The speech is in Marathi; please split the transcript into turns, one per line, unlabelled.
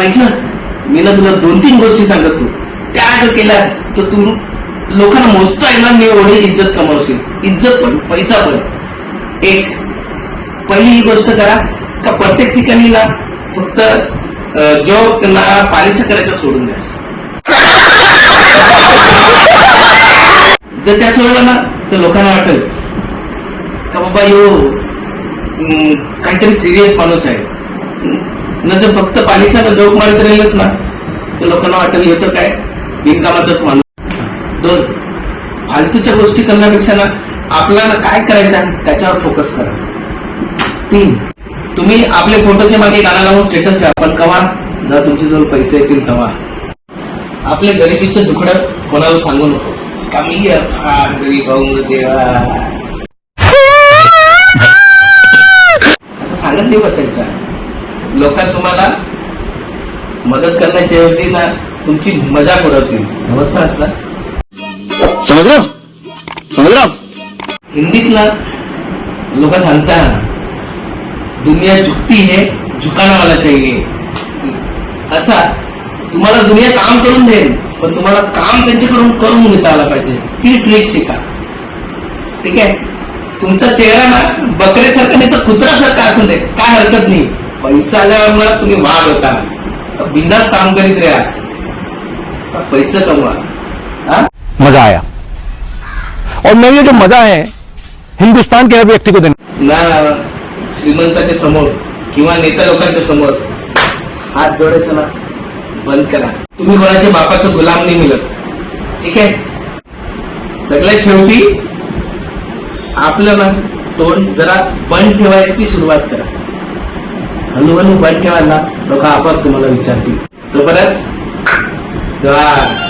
ऐकलं मी ना तुला दोन तीन गोष्टी सांगत. तू त्या जर केल्यास तर तू लोकांना मोजता येणार मी एवढी इज्जत कमावशील. इज्जत पण पैसा पण. एक पहिली ही गोष्ट करा का प्रत्येक ठिकाणी ना फक्त जॉब ना पालिशा करायचं सोडून द्यास. जर त्या सोडलं ना तर लोकांना वाटेल का बाबा यो काहीतरी सिरियस माणूस आहे. न जर फक्त पालिशानं जोक मारत राहिलंच ना तर लोकांना वाटेल येतं काय? बिनकामाचाच माणूस. दोन फालतूच्या गोष्टी करण्यापेक्षा ना आपल्याला काय करायचं आहे त्याच्यावर फोकस करा. तीन तुम्ही आपले फोटोच्या मागे गाणं लावून स्टेटस द्या पण कवा? जर तुमच्याजवळ पैसे येतील तेव्हा. आपले गरिबीचे दुखडं कोणाला सांगू नको. का मी फार गरीब देवा. असं सांगत नाही बसायचं. लोक तुम्हाला मदत करण्याच्या ऐवजी ना तुमची मजाक उडवतील. समजतं
रहे हो आप?
हिंदीत ना लोक सांगतात दुनिया झुकती है झुकाना वाला चाहिए. असा तुम्हाला दुनिया काम करून देईल पण तुम्हाला काम त्यांच्याकडून करून घेता आलं पाहिजे. ती ट्रिक शिका. ठीक आहे? तुमचा चेहरा ना बकरेसारखा नाही तर कुत्र्यासारखा असू दे. काय हरकत नाही. पैसा आल्यावर ना तुम्ही वाघ तर बिंदास काम करीत राहा. पैसे कमवा. हा?
मजा आया. और मैं ये जो मजा है हिंदुस्तान के हर व्यक्ति को देना।
ना श्रीमंताच्या समोर किंवा नेता लोकांच्या समोर हात जोडायचं ना बंद करा. तुम्ही कोणाच्या बापाचं गुलाम नाही मिळत. ठीक आहे? सगळ्यात शेवटी आपलं ना तोंड जरा बंद ठेवायची सुरुवात करा. हनुमान बंद ठेवायला लोक आपोआप तुम्हाला विचारतील. तो परत चला.